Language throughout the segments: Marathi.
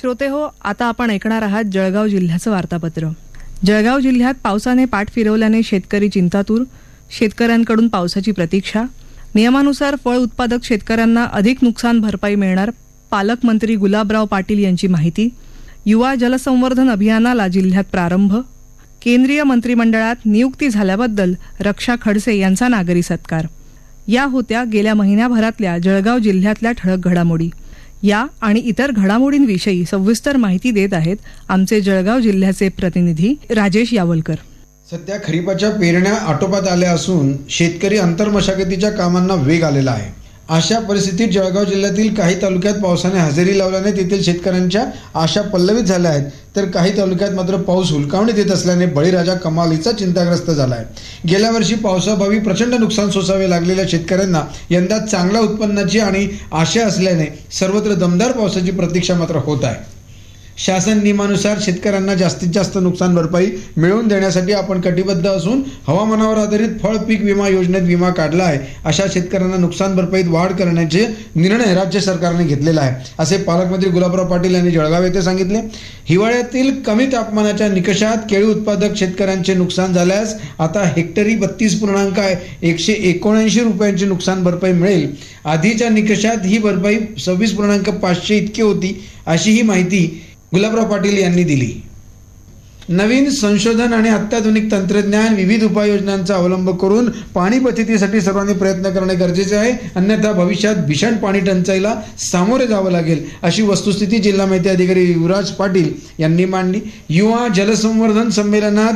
श्रोते हो आता आपण ऐकणार आहात जळगाव जिल्ह्याचं वार्तापत्र. जळगाव जिल्ह्यात पावसाने पाठ फिरवल्याने शेतकरी चिंतातूर शेतकऱ्यांकडून पावसाची प्रतीक्षा. नियमानुसार फळ उत्पादक शेतकऱ्यांना अधिक नुकसान भरपाई मिळणार पालकमंत्री गुलाबराव पाटील यांची माहिती. युवा जलसंवर्धन अभियानाला जिल्ह्यात प्रारंभ. केंद्रीय मंत्रिमंडळात नियुक्ती झाल्याबद्दल रक्षा खडसे यांचा नागरी सत्कार. या होत्या गेल्या महिन्याभरातल्या जळगाव जिल्ह्यातल्या ठळक घडामोडी. या आणि इतर घडामोडींविषयी सविस्तर माहिती देत आहेत आमचे जळगाव जिल्ह्याचे प्रतिनिधी राजेश यावलकर. सध्या खरीपाच्या पेरण्या आटोपात आल्या असून शेतकरी अंतर्मशागतीच्या कामांना वेग आलेला आहे. अशा परिस्थितीत जळगाव जिल्ह्यातील काही तालुक्यात पावसाने हजेरी लावल्याने तेथील शेतकऱ्यांच्या आशा पल्लवित झाल्या आहेत. तर काही तालुक्यात मात्र पाऊस हुलकावणी देत असल्याने बळीराजा कमालीचा चिंताग्रस्त झाला आहे. गेल्या वर्षी पावसाभावी प्रचंड नुकसान सोसावे लागलेल्या शेतकऱ्यांना यंदा चांगल्या उत्पन्नाची आणि आशा असल्याने सर्वत्र दमदार पावसाची प्रतीक्षा मात्र होत आहे. शासन नियमानुसार शेतकऱ्यांना जास्तीत जास्त नुकसान भरपाई मिळवून देण्यासाठी आपण कटिबद्ध असून हवामानावर आधारित फळ पीक विमा योजनेत विमा काढला आहे. अशा शेतकऱ्यांना नुकसान भरपाईत वाढ करण्याचे निर्णय राज्य सरकारने घेतलेला आहे. असे पालकमंत्री गुलाबराव पाटील यांनी जळगाव येथे सांगितले. हिवाळ्यातील कमी तापमानाच्या निकषात केळी उत्पादक शेतकऱ्यांचे नुकसान झाल्यास आता हेक्टरी बत्तीस पूर्णांक एकशे एकोणऐंशी रुपयांची नुकसान भरपाई मिळेल. आधीच्या निकषात ही भरपाई सव्वीस पूर्णांक पाचशे इतकी होती अशी ही माहिती गुलाबराव पाटील यांनी दिली. नवीन संशोधन आणि अत्याधुनिक तंत्रज्ञान विविध उपाययोजनांचा अवलंब करून पाणी बचतीसाठी सर्वांनी प्रयत्न करणे गरजेचे आहे. अन्यथा भविष्यात भीषण पाणी टंचाईला सामोरे जावं लागेल अशी वस्तुस्थिती जिल्हा माहिती अधिकारी युवराज पाटील यांनी मांडली. युवा जलसंवर्धन संमेलनात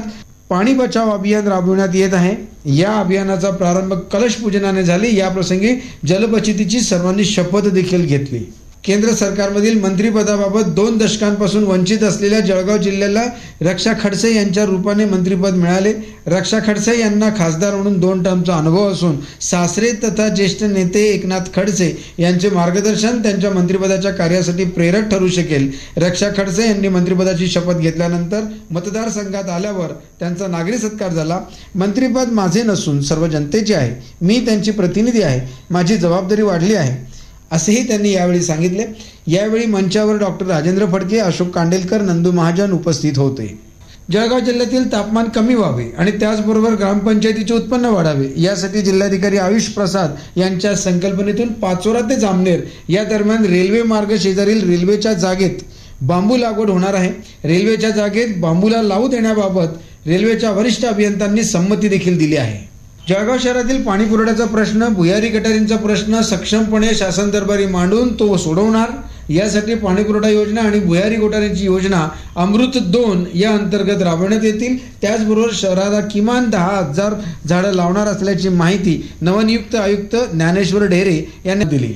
पाणी बचाव अभियान राबविण्यात येत आहे. या अभियानाचा प्रारंभ कलश पूजनाने झाली. या प्रसंगी जलबचतीची सर्वांनी शपथ देखील घेतली. केंद्र सरकारमधील मंत्रिपदाबाबत दोन दशकांपासून वंचित असलेल्या जळगाव जिल्ह्याला रक्षा खडसे यांच्या रूपाने मंत्रिपद मिळाले. रक्षा खडसे यांना खासदार म्हणून दोन टर्मचा अनुभव असून सासरे तथा ज्येष्ठ नेते एकनाथ खडसे यांचे मार्गदर्शन त्यांच्या मंत्रिपदाच्या कार्यासाठी प्रेरक ठरू शकेल. रक्षा खडसे यांनी मंत्रिपदाची शपथ घेतल्यानंतर मतदारसंघात आल्यावर त्यांचा नागरी सत्कार झाला. मंत्रिपद माझे नसून सर्व जनतेचे आहे. मी त्यांची प्रतिनिधी आहे. माझी जबाबदारी वाढली आहे. असेही त्यांनी यावेळी सांगितले. यावेळी मंचावर डॉक्टर राजेंद्र फडके अशोक कांडेलकर नंदू महाजन उपस्थित होते. जळगाव जिल्ह्यातील तापमान कमी व्हावे आणि त्याचबरोबर ग्रामपंचायतीचे उत्पन्न वाढावे यासाठी जिल्हाधिकारी आयुष प्रसाद यांच्या संकल्पनेतून पाचोरा ते जामनेर या दरम्यान रेल्वे मार्ग शेजारील रेल्वेच्या जागेत बांबू लागवड होणार आहे. रेल्वेच्या जागेत बांबूला लावू देण्याबाबत रेल्वेच्या वरिष्ठ अभियंत्यांनी संमती देखील दिली आहे. जळगाव शहरातील पाणी पुरवठ्याचा प्रश्न भुयारी गटारींचा प्रश्न सक्षमपणे शासन दरबारी मांडून तो सोडवणार. यासाठी पाणी पुरवठा योजना आणि भुयारी गटारींची योजना अमृत दोन या अंतर्गत राबवण्यात येतील. त्याचबरोबर शहराला किमान दहा हजार झाडं लावणार असल्याची माहिती नवनियुक्त आयुक्त ज्ञानेश्वर ढेरे यांनी दिली.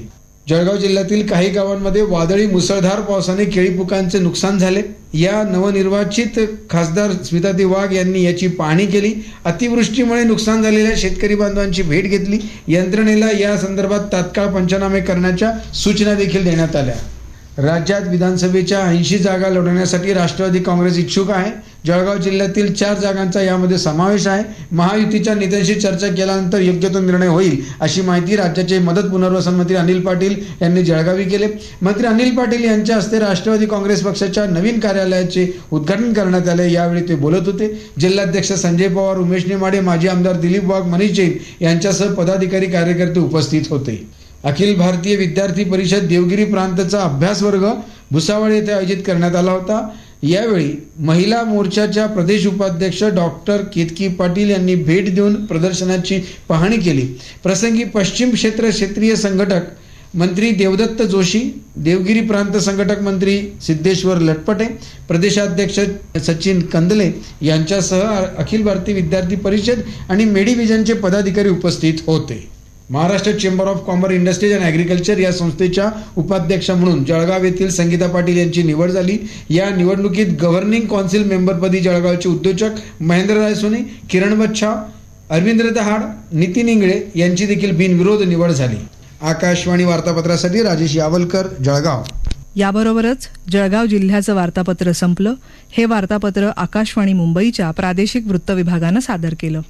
जळगाव जिल्ह्यातील काही गावांमध्ये वादळी मुसळधार पावसाने केळीपुकांचे नुकसान झाले. या नवनिर्वाचित खासदार स्मितादी वाघ यांनी याची पाहणी केली. अतिवृष्टीमुळे नुकसान झालेल्या शेतकरी बांधवांची भेट घेतली. यंत्रणेला या संदर्भात तात्काळ पंचनामे करण्याच्या सूचना देखील देण्यात आल्या. राज्यात विधानसभेच्या ऐंशी जागा लढवण्यासाठी राष्ट्रवादी काँग्रेस इच्छुक आहे. जळगाव जिल्ह्यातील चार जागांचा यामध्ये समावेश आहे. महायुतीच्या नेत्यांशी चर्चा केल्यानंतर योग्य तो निर्णय होईल अशी माहिती राज्याचे मदत पुनर्वसन मंत्री अनिल पाटील यांनी जळगावी केले. मंत्री अनिल पाटील यांच्या हस्ते राष्ट्रवादी काँग्रेस पक्षाच्या नवीन कार्यालयाचे उद्घाटन करण्यात आले यावेळी ते बोलत होते. जिल्हाध्यक्ष संजय पवार उमेश नेमाडे माजी आमदार दिलीप वाघ मनीष जैन यांच्यासह पदाधिकारी कार्यकर्ते उपस्थित होते. अखिल भारतीय विद्यार्थी परिषद देवगिरी प्रांतचा अभ्यास वर्ग भुसावळ येथे आयोजित करण्यात आला होता. यावेळी महिला मोर्चाच्या प्रदेश उपाध्यक्ष डॉक्टर केतकी पाटील यांनी भेट देऊन प्रदर्शनाची पाहणी केली. प्रसंगी पश्चिम क्षेत्र क्षेत्रीय संघटक मंत्री देवदत्त जोशी देवगिरी प्रांत संघटक मंत्री सिद्धेश्वर लटपटे प्रदेशाध्यक्ष सचिन कंदले यांच्यासह अखिल भारतीय विद्यार्थी परिषद आणि मेडिव्हिजनचे पदाधिकारी उपस्थित होते. Maharashtra Chamber of Commerce Industries and Agriculture या संस्थेच्या उपाध्यक्ष म्हणून जळगाव येथील संगीता पाटील यांची निवड झाली. या निवडणुकीत गव्हर्निंग कौन्सिल मेंबरपदी जळगावचे उद्योजक महेंद्र रायसोनी किरण बच्छा अरविंद्र दहाड नितीन इंगळे यांची देखील बिनविरोध निवड झाली. आकाशवाणी वार्तापत्रासाठी राजेश यावलकर जळगाव. याबरोबरच जळगाव जिल्ह्याचं वार्तापत्र संपलं. हे वार्तापत्र आकाशवाणी मुंबईच्या प्रादेशिक वृत्त विभागानं सादर केलं.